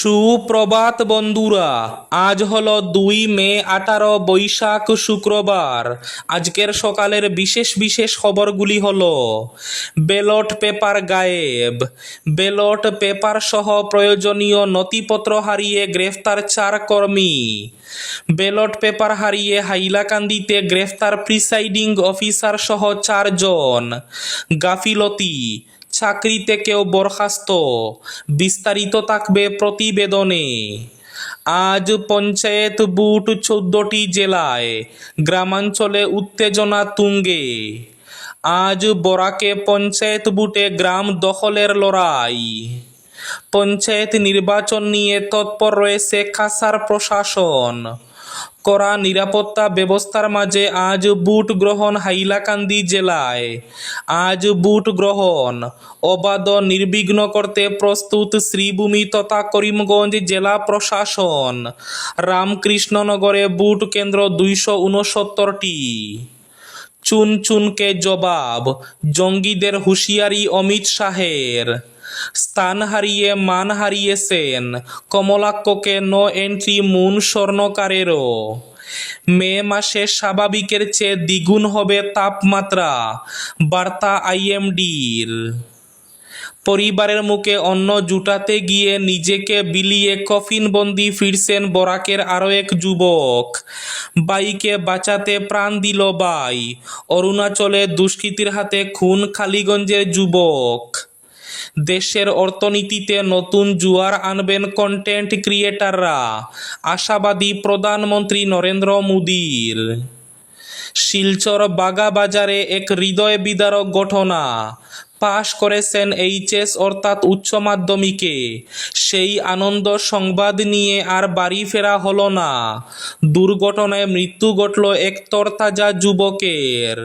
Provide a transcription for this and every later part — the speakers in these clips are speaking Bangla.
সুপ্রভাত বন্ধুরা, আজ হলো দুই মে আঠারো বৈশাখ শুক্রবার। আজকের সকালের বিশেষ বিশেষ খবরগুলি হলো, ব্যালট পেপার গায়েব। ব্যালট পেপার সহ প্রয়োজনীয় নথিপত্র হারিয়ে গ্রেফতার চার কর্মী। ব্যালট পেপার হারিয়ে হাইলাকান্দিতে গ্রেফতার প্রিসাইডিং অফিসার সহ চারজন। গাফিলতি চাকরি কেউ বরখাস্ত। বিস্তারিত থাকবে প্রতিবেদনে। আজ পঞ্চায়েত বুট চোদ্দটি জেলায় গ্রামাঞ্চলে উত্তেজনা তুঙ্গে। আজ বরাকে পঞ্চায়েত বুটে গ্রাম দখলের লড়াই। পঞ্চায়েত নির্বাচন নিয়ে তৎপর রয়েছে খাসার প্রশাসন। কড়া নিরাপত্তা ব্যবস্থার মাঝে আজ বুট গ্রহণ হাইলাকান্দি জেলায়। আজ বুট গ্রহণ অবাধ নির্বিঘ্ন করতে প্রস্তুত শ্রীভূমি তথা করিমগঞ্জ জেলা প্রশাসন। রামকৃষ্ণনগরে বুট কেন্দ্র দুইশো উনসত্তরটি চুন চুনকে জবাব, জঙ্গিদের হুঁশিয়ারি অমিত শাহের। স্থান হারিয়ে মান হারিয়েছেন কমলাক্ষকে নো এন্ট্রি মুন স্বর্ণকারেরও। মে মাসে স্বাভাবিকের চেয়ে দ্বিগুণ হবে তাপমাত্রা, বার্তা আইএমডির। পরিবারের মুখে অন্ন জুটাতে গিয়ে নিজেকে বিলিয়ে কফিনবন্দি ফিরছেন বরাকের আরও এক যুবক। বাইকে বাঁচাতে প্রাণ দিল বাই, অরুণাচলে দুষ্কৃতীর হাতে খুন খালিগঞ্জের যুবক। দেশের অর্থনীতিতে নতুন জুয়ার আনবেন কন্টেন্ট ক্রিয়েটাররা আশাবাদী প্রধানমন্ত্রী নরেন্দ্র মোদীর। শিলচর বাগাবাজারে এক হৃদয় বিদারক ঘটনা। পাশ করেছেন এইচএস অর্থাৎ উচ্চ মাধ্যমিকে। সেই আনন্দ সংবাদ নিয়ে আর বাড়ি ফেরা হলো না। দুর্ঘটনায় মৃত্যু ঘটল এক তরতাজা যুবকের।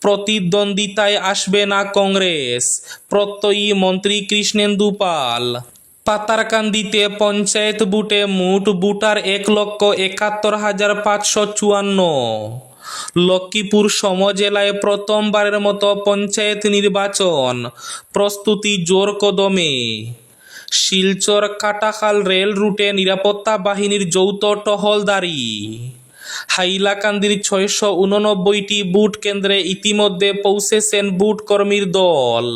প্রতিদ্বন্দ্বিতায় আসবে না কংগ্রেস। প্রত্যয়ী মন্ত্রী কৃষ্ণেন্দু পাল। পাতারকান্দিতে পঞ্চায়েত বুটে মোট বুটার এক লক্ষ একাত্তর হাজার পাঁচশো চুয়ান্ন। লক্ষ্মীপুর সমজেলায় প্রথমবারের মতো পঞ্চায়েত নির্বাচন। প্রস্তুতি জোর কদমে। শিলচর কাটাখাল রেল রুটে নিরাপত্তা বাহিনীর যৌথ টহলদারি। হাইলাকান্দির ছয়শো উননব্বইটি বুট কেন্দ্রে ইতিমধ্যে পৌঁছেছেন বুট কর্মীর দল।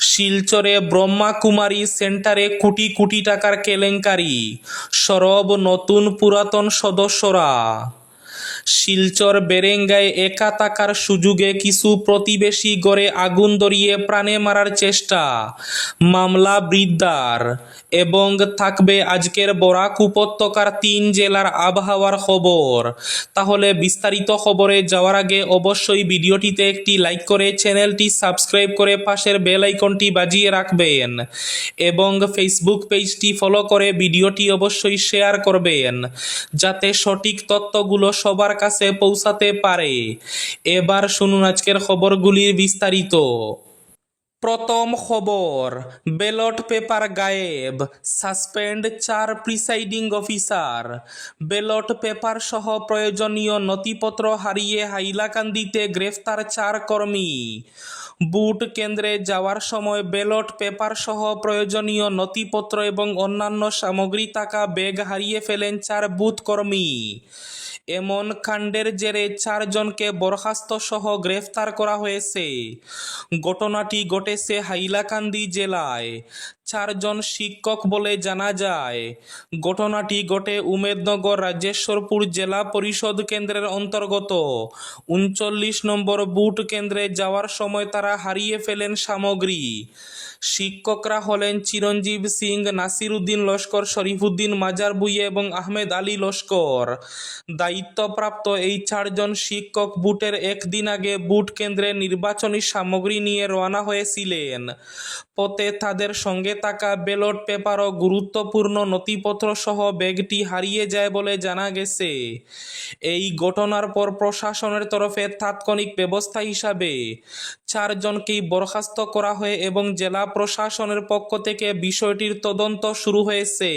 শিলচরে ব্রহ্মাকুমারী সেন্টারে কোটি কোটি টাকার কেলেঙ্কারি, সরব নতুন পুরাতন সদস্যরা। শিলচর বেরেঙ্গায় একা থাকার সুযোগে কিছু প্রতিবেশী গড়ে আগুন ধরিয়ে প্রাণে মারার চেষ্টা। মামলা বৃদ্ধার। এবং থাকবে আজকের বরাক উপত্যকার তিন জেলার আবহাওয়ার খবর। তাহলে বিস্তারিত খবরে যাওয়ার আগে অবশ্যই ভিডিওটিতে একটি লাইক করে চ্যানেলটি সাবস্ক্রাইব করে পাশের বেল আইকনটি বাজিয়ে রাখবেন। এবং ফেসবুক পেজটি ফলো করে ভিডিওটি অবশ্যই শেয়ার করবেন। যাতে সঠিক তথ্যগুলো সবার কাছে পৌঁছাতে পারে। এবার শুনুন আজকের খবরগুলির বিস্তারিত। প্রথম খবর, ব্যালট পেপার গায়েব, সাসপেন্ড চার প্রিসাইডিং অফিসার। ব্যালট পেপার সহ প্রয়োজনীয় নথিপত্র হারিয়ে হাইলাকান্দিতে গ্রেফতার চার কর্মী। বুট কেন্দ্রে যাওয়ার সময় ব্যালট পেপার সহ প্রয়োজনীয় নথিপত্র এবং অন্যান্য সামগ্রী থাকা ব্যাগ হারিয়ে ফেলেন চার বুথ কর্মী। এমন কাণ্ডের জেরে চারজনকে বরখাস্ত সহ গ্রেফতার করা হয়েছে। ঘটনাটি ঘটেছে হাইলাকান্দি জেলায়। চারজন শিক্ষক বলে জানা যায়। ঘটনাটি ঘটে উমেদনগর রাজেশ্বরপুর জেলা পরিষদ কেন্দ্রের অন্তর্গত। উনচল্লিশ নম্বর বুট কেন্দ্রে যাওয়ার সময় তারা হারিয়ে ফেলেন সামগ্রী। শিক্ষকরা হলেন চিরঞ্জীব সিং, নাসিরুদ্দিন লস্কর, শরীফুদ্দিন মাজার বুইয়ে এবং আহমেদ আলী লস্কর। দায়িত্বপ্রাপ্ত এই চারজন শিক্ষক বুটের একদিন আগে বুট কেন্দ্রে নির্বাচনী সামগ্রী নিয়ে রওনা হয়েছিলেন। পথে তাদের সঙ্গে থাকা ব্যালট পেপার ও গুরুত্বপূর্ণ নথিপত্র সহ ব্যাগটি হারিয়ে যায় বলে জানা গেছে। এই ঘটনার পর প্রশাসনের তরফে তাৎক্ষণিক ব্যবস্থা হিসাবে চারজনকেই বরখাস্ত করা হয় এবং জেলা প্রশাসনের পক্ষ থেকে বিষয়টির তদন্ত শুরু হয়েছে।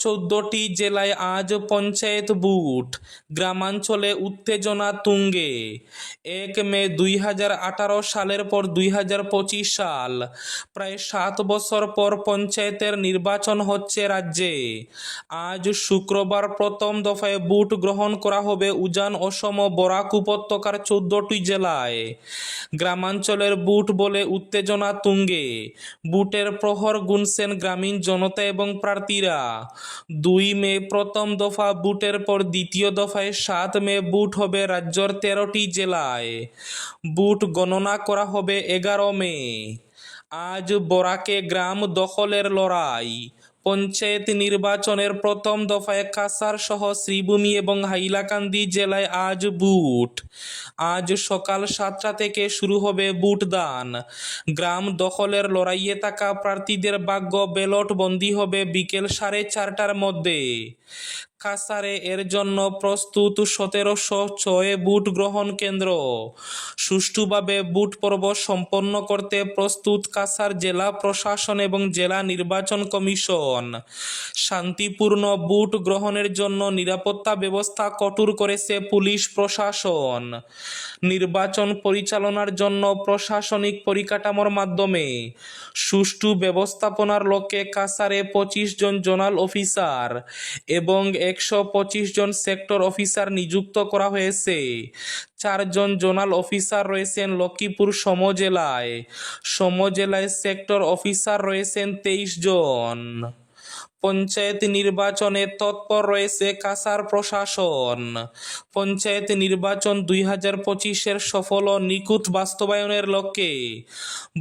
চোদ্দটি জেলায় আজ পঞ্চায়েত বুট, গ্রামাঞ্চলে উত্তেজনা তুঙ্গে। এক মে দুই হাজার আঠারো সালের পর দুই হাজার পঁচিশ সাল, প্রায় সাত বছর পর পঞ্চায়েতের নির্বাচন হচ্ছে রাজ্যে। আজ শুক্রবার প্রথম দফায় বুট গ্রহণ করা হবে উজান অসম বরাক উপত্যকার চোদ্দটি জেলায়। গ্রামাঞ্চলের বুট বলে উত্তেজনা তুঙ্গে। বুটের প্রহর গুনছেন গ্রামীণ জনতা এবং প্রার্থীরা। দুই মে প্রথম দফা বুটের পর দ্বিতীয় দফায় সাত মে বুট হবে রাজ্যের তেরোটি জেলায়। বুট গণনা করা হবে এগারো মে। আজ বরাকে গ্রাম দখলের লড়াই। পঞ্চায়েত নির্বাচনের প্রথম দফায় কাসার সহ শ্রীভূমি এবং হাইলাকান্দি জেলায় আজ বুট। আজ সকাল সাতটা থেকে শুরু হবে বুট দান গ্রাম দখলের লড়াইয়ে থাকা প্রার্থীদের ভাগ্য ব্যালট বন্দি হবে বিকেল সাড়ে চারটার মধ্যে। কাসারে এর জন্য প্রস্তুত সতেরোশো ছয় বুট গ্রহণ কেন্দ্র। সুষ্ঠুভাবে বুট পর্ব সম্পন্ন করতে প্রস্তুত কাসার জেলা প্রশাসন এবং জেলা নির্বাচন কমিশন। শান্তিপূর্ণ বুট গ্রহণের জন্য নিরাপত্তা ব্যবস্থা কঠোর করেছে পুলিশ প্রশাসন। নির্বাচন পরিচালনার জন্য প্রশাসনিক পরিকাঠামোর মাধ্যমে। সুষ্ঠু ব্যবস্থাপনার লক্ষ্যে কাসারে পঁচিশ জন জোনাল অফিসার এবং একশো পঁচিশ জন সেক্টর অফিসার নিযুক্ত করা হয়েছে। চারজন জোনাল অফিসার রয়েছেন লক্ষ্মীপুর সমজেলায়। সমজেলায় সেক্টর অফিসার রয়েছেন তেইশ জন। পঞ্চায়েত নির্বাচনে তৎপর রয়েছে কাসার প্রশাসন। পঞ্চায়েত নির্বাচন দুই হাজার পঁচিশের সফল ও নিখুঁত বাস্তবায়নের লক্ষ্যে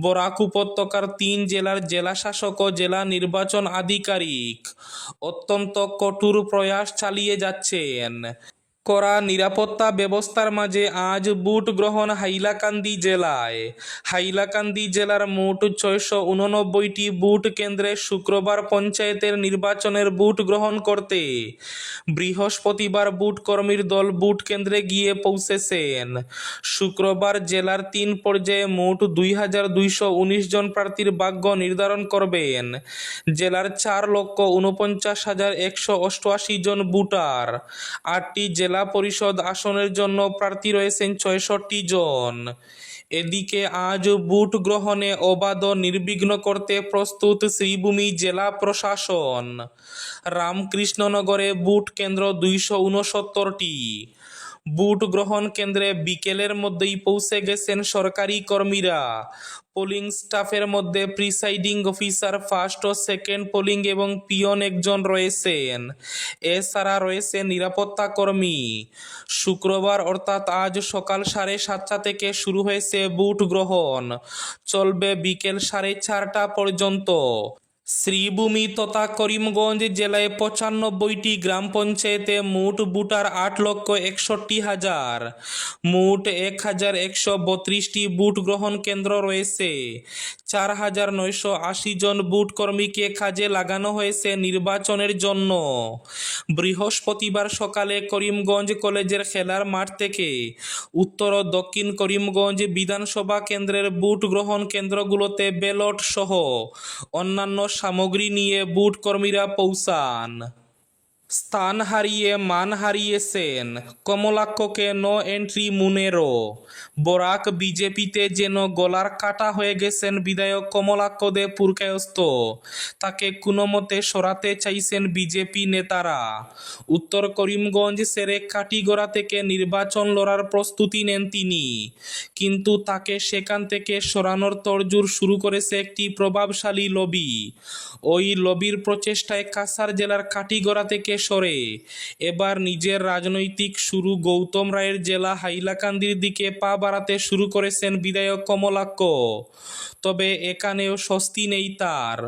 বরাক উপত্যকার তিন জেলার জেলাশাসক ও জেলা নির্বাচন আধিকারিক অত্যন্ত কঠোর প্রয়াস চালিয়ে যাচ্ছেন। করা নিরাপত্তা ব্যবস্থার মাঝে আজ বুট গ্রহণ হাইলাকান্দি জেলায়। হাইলাকান্দি জেলার মোট ছয়শো উননব্বইটি বুট কেন্দ্রে শুক্রবার পঞ্চায়েতের নির্বাচনের বুট গ্রহণ করতে বৃহস্পতিবার বুট কর্মীর দল বুট কেন্দ্রে গিয়ে পৌঁছেছেন। শুক্রবার জেলার তিন পর্যায়ে মোট দুই হাজার দুইশো উনিশ জন প্রার্থীর ভাগ্য নির্ধারণ করবেন। জেলার চার লক্ষ উনপঞ্চাশ হাজার একশো অষ্টআশি জন বুটার। আটটি জেলা পরিষদ আসনের জন্য প্রার্থী রয়েছেন ছয়ষট্টি জন। এদিকে আজ বুট গ্রহণে অবাধ নির্বিঘ্ন করতে প্রস্তুত শ্রীভূমি জেলা প্রশাসন। রামকৃষ্ণনগরে বুট কেন্দ্র দুইশো উনসত্তরটি। বুট গ্রহণ কেন্দ্রে বিকেলের মধ্যেই পৌঁছে গেছেন সরকারি কর্মীরা। পোলিং স্টাফের মধ্যে প্রিসাইডিং অফিসার, ফার্স্ট ও সেকেন্ড পোলিং এবং পিয়ন একজন রয়েছেন। এছাড়া রয়েছে নিরাপত্তা কর্মী। শুক্রবার অর্থাৎ আজ সকাল সাড়ে সাতটা থেকে শুরু হয়েছে বুট গ্রহণ। চলবে বিকেল সাড়ে চারটা পর্যন্ত। শ্রীভূমি তথা করিমগঞ্জ জেলায় পঁচানব্বইটি গ্রাম পঞ্চায়েতে মোট বুটার আট লক্ষ একষট্টি হাজার। মোট এক হাজার একশো বত্রিশটি বুট গ্রহণ কেন্দ্র রয়েছে। চার হাজার নয়শো আশি জন বুট কর্মীকে কাজে লাগানো হয়েছে নির্বাচনের জন্য। বৃহস্পতিবার সকালে করিমগঞ্জ কলেজের খেলার মাঠ থেকে উত্তর ও দক্ষিণ করিমগঞ্জ বিধানসভা কেন্দ্রের বুট গ্রহণ কেন্দ্রগুলোতে ব্যালট সহ অন্যান্য সামগ্রী নিয়ে বুট কর্মীরা পৌঁছান। স্থান হারিয়ে মান হারিয়েছেন কমলাক্ষকে নো এন্ট্রি মুনেরও বরাক বিজেপিতে যেন গলার কাটা হয়ে গেছেন বিধায়ক কমলাক্ষ দে পুরকায়স্ত তাকে কোনোমতে সরাতে চাইছেন বিজেপি নেতারা। উত্তর করিমগঞ্জ সেরে কাটিগড়া থেকে নির্বাচন লড়ার প্রস্তুতি নেন তিনি। কিন্তু তাকে সেখান থেকে সরানোর তড়জুড় শুরু করেছে একটি প্রভাবশালী লবি। ওই লবির প্রচেষ্টায় কাসার জেলার কাটিগড়া থেকে সরে। এবার নিজের রাজনৈতিক শুরু গৌতম রায়ের জেলা হাইলাকান্দির দিকে পা বাড়াতে শুরু করেছেন বিধায়ক কমলাক্ষ। তবে এখানেও স্বস্তি নেই তার।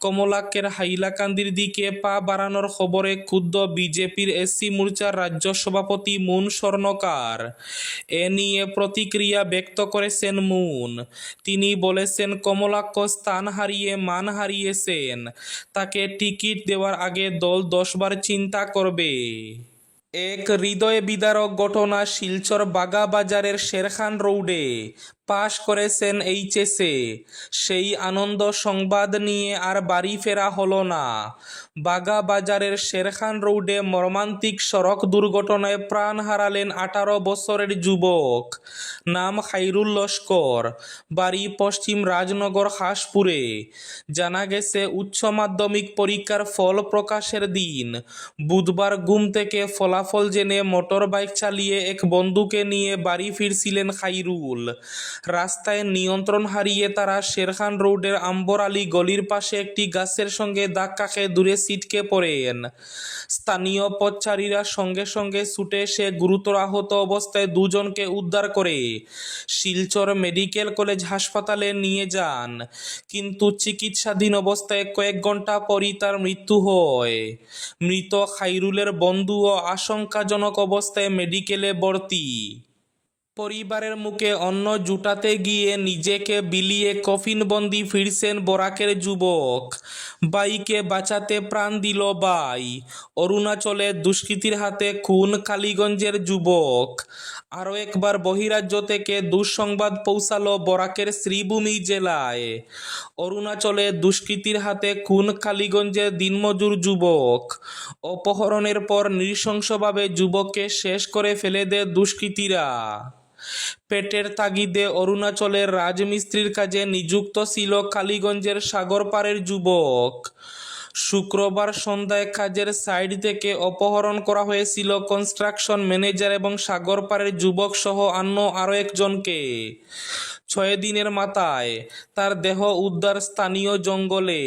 কমলাক্ষের হাইলাকান্দির দিকে পা বাড়ানোর খবরে ক্ষুব্ধ বিজেপির এসসি মোর্চার রাজ্য সভাপতি মুন স্বর্ণকার। এ নিয়ে প্রতিক্রিয়া ব্যক্ত করেছেন মুন। তিনি বলেছেন, কমলাক্ষ স্থান হারিয়ে মান হারিয়েছেন। তাকে টিকিট দেওয়ার আগে দল দশবার চিন্তা করবে। এক হৃদয় বিদারক ঘটনা শিলচর বাগা বাজারের শেরখান রোডে। পাশ করেছেন এইচএসে সেই আনন্দ সংবাদ নিয়ে আর বাড়ি ফেরা হলো না। বাগা বাজারের শেরখান রোডে মর্মান্তিক সড়ক দুর্ঘটনায় প্রাণ হারালেন আঠারো বছরের যুবক। নাম খাইরুল লস্কর। বাড়ি পশ্চিম রাজনগর হাসপুরে। জানা গেছে, উচ্চ মাধ্যমিক পরীক্ষার ফল প্রকাশের দিন। বুধবার ঘুম থেকে ফলাফল জেনে মোটর বাইক চালিয়ে এক বন্ধুকে নিয়ে বাড়ি ফিরছিলেন খাইরুল। রাস্তায় নিয়ন্ত্রণ হারিয়ে তারা শেরখান রোডের আম্বর আলী গলির পাশে একটি গাছের সঙ্গে ধাক্কা খেয়ে দূরে ছিটকে পড়েন। স্থানীয় পথচারীরা সঙ্গে সঙ্গে ছুটে এসে গুরুতর আহত অবস্থায় দুজনকে উদ্ধার করে শিলচর মেডিকেল কলেজ হাসপাতালে নিয়ে যান, কিন্তু চিকিৎসাধীন অবস্থায় কয়েক ঘণ্টা পরই তার মৃত্যু হয়। মৃত খাইরুলের বন্ধুও আশঙ্কাজনক অবস্থায় মেডিকেলে ভর্তি। পরিবারের মুখে অন্ন জুটাতে গিয়ে নিজেকে বিলিয়ে কফিনবন্দি ফিরছেন বরাকের যুবক। বাইকে বাঁচাতে প্রাণ দিল বাই। অরুণাচলে দুষ্কৃতীর হাতে খুন কালীগঞ্জের যুবক। আরও একবার বহিরাজ্য থেকে দুঃসংবাদ পৌঁছালো বরাকের শ্রীভূমি জেলায়। অরুণাচলে দুষ্কৃতীর হাতে খুন কালীগঞ্জের দিনমজুর যুবক। অপহরণের পর নৃশংসভাবে যুবককে শেষ করে ফেলে দেয় দুষ্কৃতীরা। পেটের তাগিদে অরুণাচলের রাজমিস্ত্রির কাজে নিযুক্ত ছিল কালীগঞ্জের সাগরপাড়ের যুবক। শুক্রবার সন্ধ্যায় কাজের সাইড থেকে অপহরণ করা হয়েছিল কনস্ট্রাকশন ম্যানেজার এবং সাগরপাড়ের যুবক সহ অন্য আরও একজনকে। ছয় দিনের মাথায় তার দেহ উদ্ধার স্থানীয় জঙ্গলে।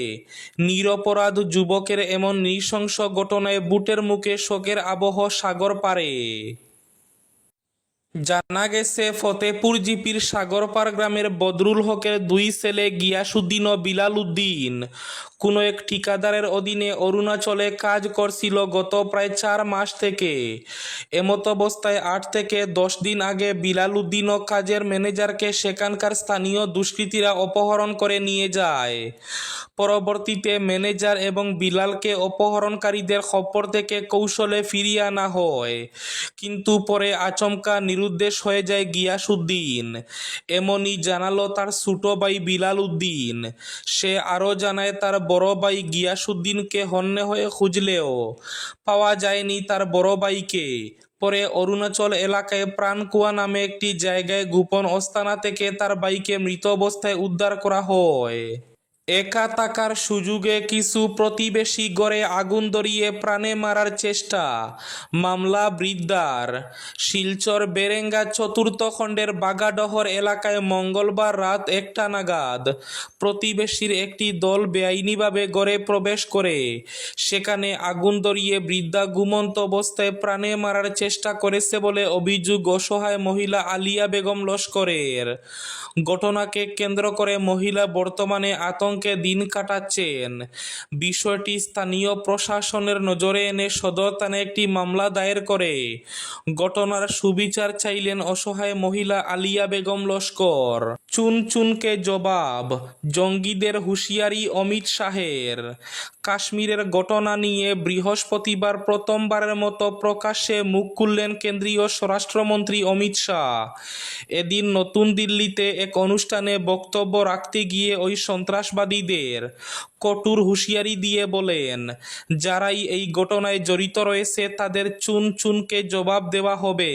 নিরপরাধ যুবকের এমন নৃশংস ঘটনায় বুটের মুখে শোকের আবহ সাগর পারে জানা গেছে ফতেপুর জিপির সাগরপাড় গ্রামের বদরুল হকের দুই ছেলে গিয়াসুদ্দিন ও বিলাল উদ্দিন। কোনো এক ঠিকাদারের অধীনে অরুণাচলে কাজ করছিল গত প্রায় চার মাস থেকে। এমত অবস্থায় আট থেকে দশ দিন আগে বিলাল উদ্দিন ও কাজের ম্যানেজারকে সেখানকার স্থানীয় দুষ্কৃতীরা অপহরণ করে নিয়ে যায়। পরবর্তীতে ম্যানেজার এবং বিলালকে অপহরণকারীদের খপ্পর থেকে কৌশলে ফিরিয়ে আনা হয়। কিন্তু পরে আচমকা নিরুদ্দেশ হয়ে যায় গিয়াসুদ্দিন এমনই জানালো তার ছোট ভাই বিলাল উদ্দিন সে আরও জানায়, তার বড় ভাই গিয়াসুদ্দিনকে হন্যে হয়ে খুঁজলেও পাওয়া যায়নি তার বড় ভাইকে পরে অরুণাচল এলাকায় প্রাণকুয়া নামে একটি জায়গায় গোপন অস্তানা থেকে তার বাইকে মৃত অবস্থায় উদ্ধার করা হয়। একা থাকার সুযোগে কিছু প্রতিবেশী গড়ে আগুন ধরিয়ে প্রাণে মারার চেষ্টা। মামলা বৃদ্ধার। শিলচর বেরেঙ্গা চতুর্থ খণ্ডের বাগাডহর এলাকায় মঙ্গলবার রাত একটা নাগাদ প্রতিবেশীর একটি দল বেআইনিভাবে গড়ে প্রবেশ করে। সেখানে আগুন ধরিয়ে বৃদ্ধা ঘুমন্ত অবস্থায় প্রাণে মারার চেষ্টা করেছে বলে অভিযোগ অসহায় মহিলা আলিয়া বেগম লস্করের। ঘটনাকে কেন্দ্র করে মহিলা বর্তমানে আতঙ্কে দিন কাটাচ্ছেন। বিষয়টি স্থানীয় প্রশাসনের নজরে এনে সদর থানায় একটি মামলা দায়ের করে। ঘটনার সুবিচার চাইলেন অসহায় মহিলা আলিয়া বেগম লস্কর। চুন চুনকে জবাব, জঙ্গিদের হুঁশিয়ারি অমিত শাহের। কাশ্মীরের ঘটনা নিয়ে বৃহস্পতিবার প্রথমবারের মতো প্রকাশ্যে মুখ খুললেন কেন্দ্রীয় স্বরাষ্ট্রমন্ত্রী অমিত শাহ। এদিন নতুন দিল্লিতে এক অনুষ্ঠানে বক্তব্য রাখতে গিয়ে ওই সন্ত্রাসবাদীদের কটুর হুঁশিয়ারি দিয়ে বলেন, যারাই এই ঘটনায় জড়িত রয়েছে, তাদের চুন চুনকে জবাব দেওয়া হবে।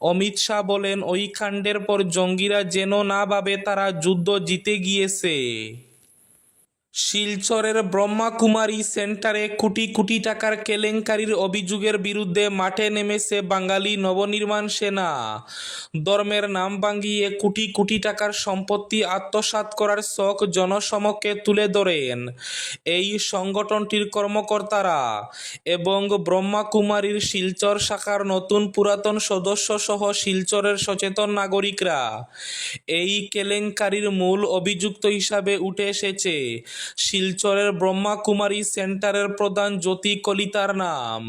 অমিত শাহ বলেন, ওই কাণ্ডের পর জঙ্গিরা যেন না ভাবে, তারা যুদ্ধ জিতে গিয়েছে। শিলচরের ব্রহ্মাকুমারী সেন্টারে কোটি কোটি টাকার কেলেঙ্কারির অভিযোগের বিরুদ্ধে মাঠে নেমেছে বাঙালি নবনির্মাণ সেনা। ধর্মের নাম ভাঙিয়ে কোটি কোটি টাকার সম্পত্তি আত্মসাৎ করার শখ জনসমক্ষে তুলে ধরেন এই সংগঠনটির কর্মকর্তারা এবং ব্রহ্মাকুমারীর শিলচর শাখার নতুন পুরাতন সদস্য সহ শিলচরের সচেতন নাগরিকরা। এই কেলেঙ্কারির মূল অভিযুক্ত হিসাবে উঠে এসেছে শিলচরের ব্রহ্মাকুমারী সেন্টারের প্রধান জ্যোতি কলিতার নাম।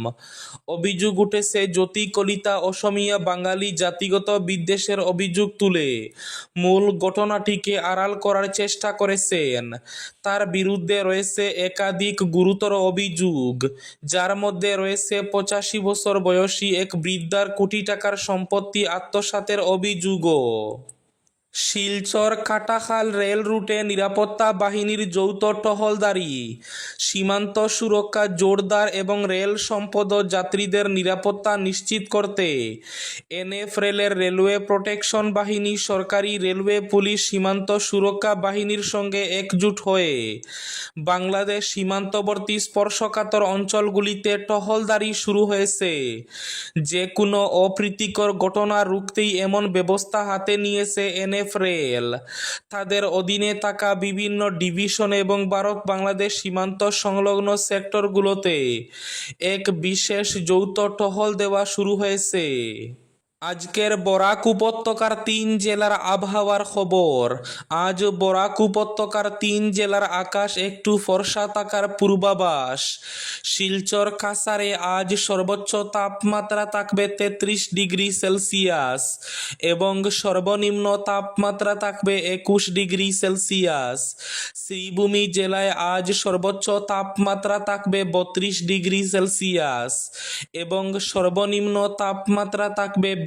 অভিযোগ উঠেছে, জ্যোতি কলিতা অসমিয়া বাঙালি জাতিগত বিদ্বেষের অভিযোগ তুলে। মূল ঘটনাটিকে আড়াল করার চেষ্টা করেছেন। তার বিরুদ্ধে রয়েছে একাধিক গুরুতর অভিযোগ, যার মধ্যে রয়েছে পঁচাশি বছর বয়সী এক বৃদ্ধার কোটি টাকার সম্পত্তি আত্মসাতের অভিযোগও। শিলচর কাটাখাল রেল রুটে নিরাপত্তা বাহিনীর যৌথ টহলদারি সীমান্ত সুরক্ষা জোরদার এবং রেল সম্পদ যাত্রীদের নিরাপত্তা নিশ্চিত করতে এনএফ রেলের রেলওয়ে প্রোটেকশন বাহিনী, সরকারি রেলওয়ে, পুলিশ, সীমান্ত সুরক্ষা বাহিনীর সঙ্গে একজুট হয়ে বাংলাদেশ সীমান্তবর্তী স্পর্শকাতর অঞ্চলগুলিতে টহলদারি শুরু হয়েছে। যে কোনো অপ্রীতিকর ঘটনা রুখতেই এমন ব্যবস্থা হাতে নিয়েছে এনএফ রেল তাদের অধীনে থাকা বিভিন্ন ডিভিশন এবং ভারত বাংলাদেশ সীমান্ত সংলগ্ন সেক্টরগুলোতে এক বিশেষ যৌথ টহল দেওয়া শুরু হয়েছে। আজকের বরাক উপত্যকার তিন জেলার আবহাওয়ার খবর। আজ বরাক উপত্যকার তিন জেলার আকাশ একটু ফর্সা থাকার পূর্বাভাস। শিলচর কাসারে আজ সর্বোচ্চ তাপমাত্রা থাকবে তেত্রিশ ডিগ্রি সেলসিয়াস এবং সর্বনিম্ন তাপমাত্রা থাকবে একুশ ডিগ্রি সেলসিয়াস। শ্রীভূমি জেলায় আজ সর্বোচ্চ তাপমাত্রা থাকবে বত্রিশ ডিগ্রি সেলসিয়াস এবং সর্বনিম্ন তাপমাত্রা থাকবে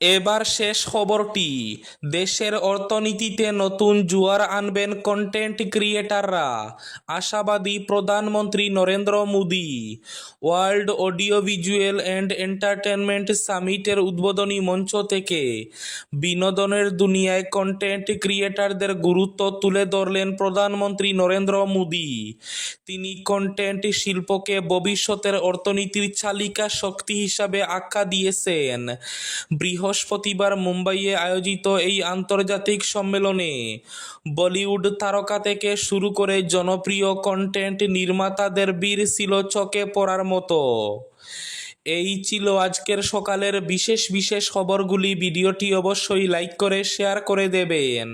এবার শেষ খবরটি। দেশের অর্থনীতিতে নতুন জুয়ার আনবেন কন্টেন্ট ক্রিয়েটাররা আশাবাদী প্রধানমন্ত্রী Narendra Modi. World audio visual and entertainment সামিটের উদ্বোধনী মঞ্চ থেকে বিনোদনের দুনিয়ায় কন্টেন্ট ক্রিয়েটারদের গুরুত্ব তুলে ধরলেন প্রধানমন্ত্রী নরেন্দ্র মোদী। তিনি কন্টেন্ট শিল্পকে ভবিষ্যতের অর্থনীতির চালিকা শক্তি হিসাবে আখ্যা দিয়েছেন। বৃহস্পতিবার মুম্বাইয়ে আয়োজিত এই আন্তর্জাতিক সম্মেলনে বলিউড তারকা থেকে শুরু করে জনপ্রিয় কন্টেন্ট নির্মাতাদের বীর ছিল চকে পড়ার মতো। এই ছিল আজকের সকালের বিশেষ বিশেষ খবরগুলি। ভিডিওটি অবশ্যই লাইক করে শেয়ার করে দেবেন।